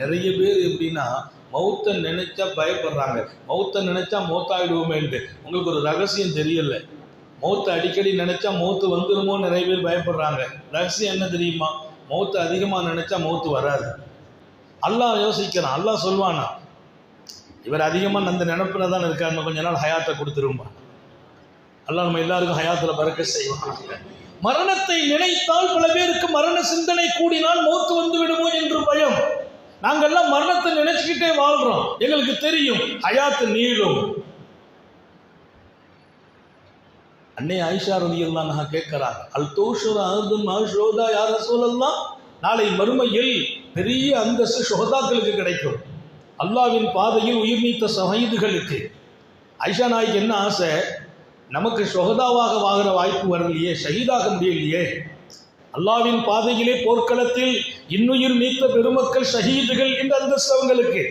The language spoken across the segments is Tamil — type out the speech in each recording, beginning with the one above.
நிறைய பேர் எப்படின்னா மௌத்தை நினைச்சா பயப்படுறாங்க. மௌத்தை நினைச்சா மௌத்தாயிடுவோமேன்ட்டு உங்களுக்கு ஒரு ரகசியம் தெரியல. மௌத்தை அடிக்கடி நினைச்சா மௌத்து வந்துருமோ நிறைய பேர் பயப்படுறாங்க. ரகசியம் என்ன தெரியுமா? மௌத்தை அதிகமாக நினைச்சா மௌத்து வராது. அல்லாஹ் யோசிக்கிறான். அல்லாஹ் சொல்வானா இவர் அதிகமாக அந்த நினப்பில் தான் இருக்காருன்னு கொஞ்ச நாள் ஹயாத்தை கொடுத்துருமா அல்லாஹ் நம்ம எல்லாருக்கும் ஹயாத்தில் பறக்க செய்வாங்க மரணத்தை நினைத்தால் பல பேருக்கு மரண சிந்தனை கூடினால் மௌத்து வந்து விடுமோ என்று பயம். நாங்கெல்லாம் மரணத்தை நினைச்சுக்கிட்டே வாழ்றோம். எங்களுக்கு தெரியும் ஹயாத்து நீளும். அன்னை ஆயிஷா ரதி எல்லாம் கேட்கிறார் அல் தோஷுர அர்தும் ஷோதா யார சூழல்லாம் நாளை மறுமையில் பெரிய அந்தஸ்து ஷோதாக்களுக்கு கிடைக்கும். அல்லாவின் பாதையில் உயிர் நீத்த சமயதுகளுக்கு ஐஷா நாய்க்கு என்ன ஆசை? நமக்கு ஷொஹதாவாக வாங்குற வாய்ப்பு வரலையே ஷஹீதாக முடியலையே. அல்லாவின் பாதையிலே போர்க்களத்தில் இன்னுயிர் நீத்த பெருமக்கள் ஷஹீதுகள் என்ற அந்தஸ்து அவங்களுக்கு.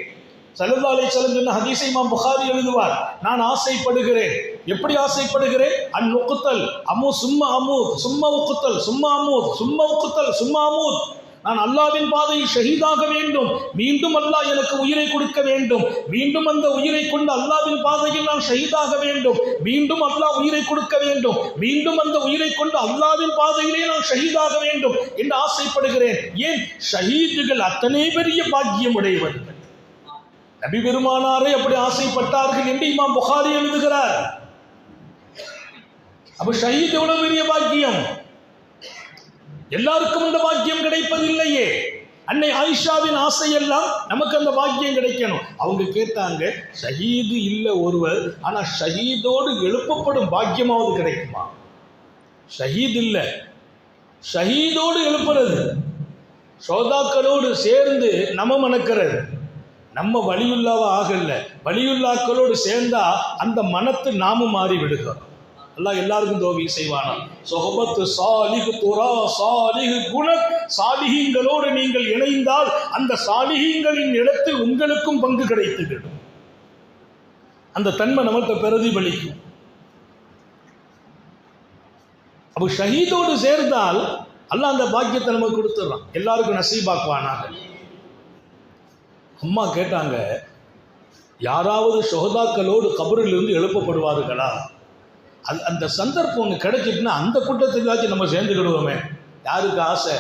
சல்லா அலை சொன்ன ஹதீஸை புகாரி எழுதுவார். நான் ஆசைப்படுகிறேன். எப்படி ஆசைப்படுகிறேன்? அன் உக்குத்தல் அமு சும்மா அமூத் சும்மா உக்குத்தல் சும்மா அமூத் சும்மா உக்குத்தல் சும்மா அமூத். நான் அல்லாவின் பாதையில் ஷஹீதாக வேண்டும். மீண்டும் அல்லாஹ் எனக்கு உயிரை கொடுக்க வேண்டும். மீண்டும் அந்த உயிரை கொண்டு அல்லாவின் பாதையில் நான் ஷஹீதாக வேண்டும். மீண்டும் அல்லாஹ் உயிரை கொடுக்க வேண்டும். மீண்டும் அந்த உயிரை கொண்டு அல்லாவின் பாதையிலே நான் ஷஹீதாக வேண்டும் என்று ஆசைப்படுகிறேன். ஏன்? ஷஹீதுகள் அத்தனை பெரிய பாக்கியம் உடையவர்கள் நபி பெருமானாரே அப்படி ஆசைப்பட்டார்கள் என்று இமாம் புகாரி எழுதுகிறார். அப்ப ஷஹீத் எவ்வளவு பெரிய பாக்கியம்? எல்லாருக்கும் அந்த பாக்கியம் கிடைப்பதில்லையே. அன்னை ஆயிஷாவின் ஆசையெல்லாம் நமக்கு அந்த பாக்கியம் கிடைக்கணும். அவங்க கேட்டாங்க ஷஹீது இல்லை ஒருவர் ஆனா ஷஹீதோடு எழுப்பப்படும் பாக்கியமாவது கிடைக்குமா? ஷஹீத் இல்லை. ஷஹீதோடு எழுப்புறது சோதாக்களோடு சேர்ந்து நம்ம மணக்கிறது. நம்ம வலியுல்லாவா ஆகல வலியுல்லாக்களோடு சேர்ந்தா அந்த மனத்து நாமும் மாறி விடுகிறோம் அல்லாஹ் எல்லாருக்கும் தோவி செய்வானா? சொஹபத்து சாலிஹு துரா சாலிஹு குண சாலிஹீங்களோடு நீங்கள் இணைந்தால் அந்த சாலிஹீங்களின் இடத்தில் உங்களுக்கும் பங்கு கிடைத்துவிடும். அந்த தன்மை நமக்கு பிரதிபலிக்கும். அப்போ ஷஹீதோடு சேர்ந்தால் அல்லாஹ் அந்த பாக்கியத்தை நமக்கு கொடுத்துட்றான் எல்லாருக்கும் நசீபாக்குவானாக. அம்மா கேட்டாங்க யாராவது சொகதாக்களோடு கபரிலிருந்து எழுப்பப்படுவார்களா? அது அந்த சந்தர்ப்பம் ஒன்று கிடைச்சிட்டுனா அந்த கூட்டத்துக்காச்சும் நம்ம சேர்ந்துக்கிடுவோமே. யாருக்கு ஆசை?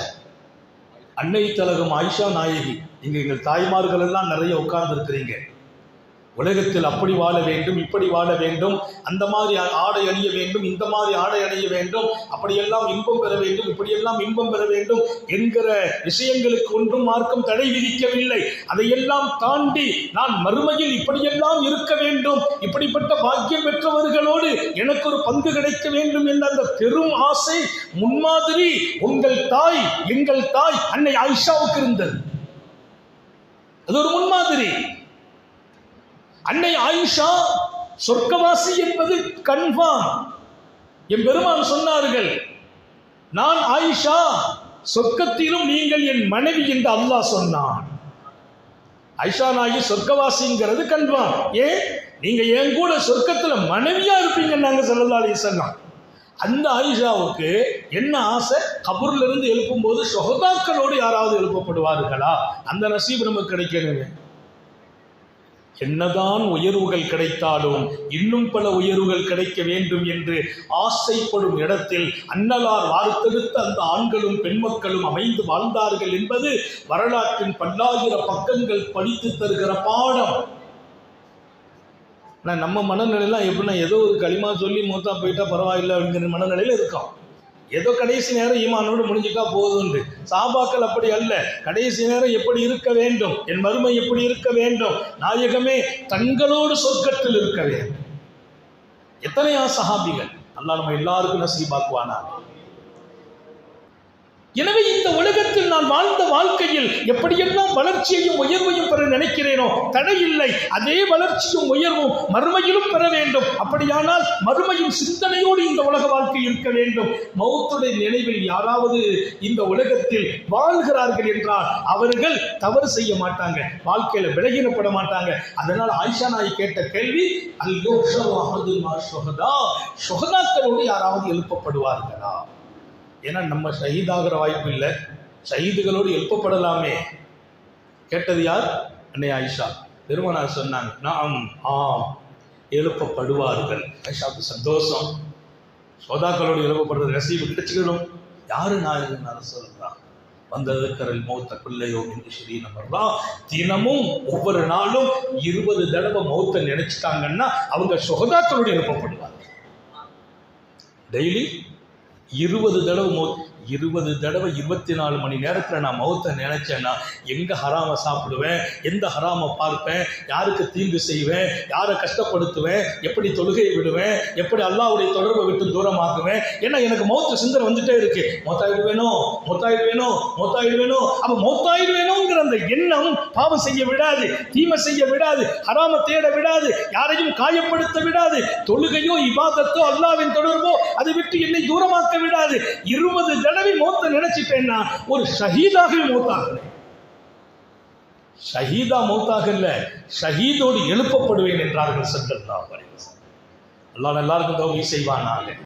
அன்னை தலகம் ஆயிஷா நாயகி. இங்கே எங்கள் தாய்மார்கள் எல்லாம் நிறைய உட்கார்ந்துருக்கிறீங்க. உலகத்தில் அப்படி வாழ வேண்டும் இப்படி வாழ வேண்டும் அந்த மாதிரி ஆடை அணிய வேண்டும் இந்த மாதிரி ஆடை அணிய வேண்டும் அப்படியெல்லாம் இன்பம் பெற வேண்டும் இப்படியெல்லாம் இன்பம் பெற வேண்டும் என்கிற விஷயங்களுக்கு ஒன்றும் மார்க்கம் தடை விதிக்கவில்லை. அதையெல்லாம் தாண்டி நான் மறுமையில் இப்படியெல்லாம் இருக்க வேண்டும். இப்படிப்பட்ட பாக்கியம் பெற்றவர்களோடு எனக்கு ஒரு பங்கு கிடைக்க வேண்டும் என்ற அந்த பெரும் ஆசை முன்மாதிரி உங்கள் தாய் எங்கள் தாய் அன்னை ஆயிஷாவுக்கு இருந்தது. அது ஒரு அன்னை ஆயிஷா சொர்க்கவாசி என்பது கன்ஃபார்ம். என் பெருமான் சொன்னார்கள் நான் ஆயிஷா சொர்க்கத்திலும் நீங்கள் என் மனைவி என்று அல்லாஹ் சொன்னான். ஐஷா நாயி சொர்க்கவாசிங்கிறது கன்ஃபார்ம். ஏன்? நீங்க என் கூட சொர்க்கத்தில் மனைவியா இருப்பீங்க நாங்க சொல்லலா சொன்னோம் அந்த ஆயிஷாவுக்கு என்ன ஆசை? கபூர்ல இருந்து எழுப்பும் போது சொகதாக்களோடு யாராவது எழுப்பப்படுவார்களா? அந்த நசீப் நமக்கு கிடைக்கணுமே. என்னதான் உயர்வுகள் கிடைத்தாலும் இன்னும் பல உயர்வுகள் கிடைக்க வேண்டும் என்று ஆசைப்படும் இடத்தில் அன்னலார் வார்த்தெடுத்த அந்த ஆண்களும் பெண்மக்களும் அமைந்து வாழ்ந்தார்கள் என்பது வரலாற்றின் பல்லாயிர பக்கங்கள் படித்து தருகிற பாடம். ஆனால் நம்ம மனநிலையெல்லாம் எப்படின்னா ஏதோ ஒரு களிமா சொல்லி மூத்தா போயிட்டா பரவாயில்லை அப்படிங்கிற மனநிலையில் இருக்கோம் ஏதோ கடைசி நேரம் ஈமானோடு முடிஞ்சுட்டா போதுண்டு சாபாக்கள் அப்படி அல்ல. கடைசி நேரம் எப்படி இருக்க வேண்டும்? என் மருமை எப்படி இருக்க வேண்டும்? நாயகமே தங்களோடு சொர்க்கத்தில் இருக்க வேண்டும். எத்தனையா சஹாபிகள் அல்லா நம்ம எல்லாருக்கும் நசீபாக்குவானா எனவே இந்த உலகத்தில் நான் வாழ்ந்த வாழ்க்கையில் எப்படியெல்லாம் வளர்ச்சியையும் உயர்வையும் பெற நினைக்கிறேனோ தடையில்லை. அதே வளர்ச்சியும் உயர்வும் மறுமையிலும் பெற வேண்டும். அப்படியானால் மறுமையின் சிந்தனையோடு இந்த உலக வாழ்க்கை இருக்க வேண்டும். மௌத்துடைய நினைவில் யாராவது இந்த உலகத்தில் வாழ்கிறார்கள் என்றால் அவர்கள் தவறு செய்ய மாட்டாங்க. வாழ்க்கையில விலகினப்பட மாட்டாங்க. அதனால் ஆயிஷா நாய் கேட்ட கேள்வி அல்லோ சுகதாக்களோடு யாராவது எழுப்பப்படுவார்களா? ஏன்னா நம்ம ஷஹீதாகிற வாய்ப்பு இல்லை. ஷஹீதுகளோடு எழுப்பப்படலாமே. கேட்டது யார்? அன்னை ஆயிஷா. பெருமனார் சொன்னாங்க நாம் ஆம் எழுப்பப்படுவார்கள். ஆயிஷாவுக்கு சந்தோஷம். சோதாக்களோடு எழுப்பப்படுறது ரசீவு கிடைச்சிக்கணும். யாரு நாயகன் சொல்றான் வந்ததுக்கரல் மௌத்த பிள்ளையோ என்று சொல்லி நம்பர்லாம் தினமும் ஒவ்வொரு நாளும் இருபது தடவை மௌத்த நினைச்சிட்டாங்கன்னா அவங்க சுகதாக்களோடு எழுப்பப்படுவாங்க டெய்லி இருபது தடவை மோ இருபது தடவை இருபத்தி நாலு மணி நேரத்தில் நான் மௌத்தை நினைச்சேன்னா எங்கே ஹராமை சாப்பிடுவேன்? எந்த ஹராமை பார்ப்பேன்? யாருக்கு தீங்கு செய்வேன்? யாரை கஷ்டப்படுத்துவேன்? எப்படி தொழுகையை விடுவேன்? எப்படி அல்லாவுடைய தொடர்பை விட்டு தூரமாக்குவேன்? ஏன்னா எனக்கு மௌத்த சிந்தனை வந்துட்டே இருக்கு. மொத்தாயிடுவேனோ? மொத்தாயிடுவேனோ? மொத்தாயிடுவேனோ? அப்போ மொத்தாயிடுவேனோங்கிற அந்த எண்ணம் பாவம் செய்ய விடாது தீமை செய்ய விடாது ஹராம தேட விடாது யாரையும் காயப்படுத்த விடாது தொழுகையோ இபாதத்தோ அல்லாவின் தொடர்போ அதை விட்டு என்னை தூரமாக்க விடாது. இருபது தடவை மௌத்த நினைச்சிட்டேன்னா ஒரு ஷஹீதாகவே மௌத்தாகிறேன் ஷஹீதா மௌத்தாகல ஷஹீதோடு எழுப்பப்படுவேன் என்றார்கள் சென்றல்லா அல்லாஹ் எல்லாருக்கும் தௌகி செய்வானாங்க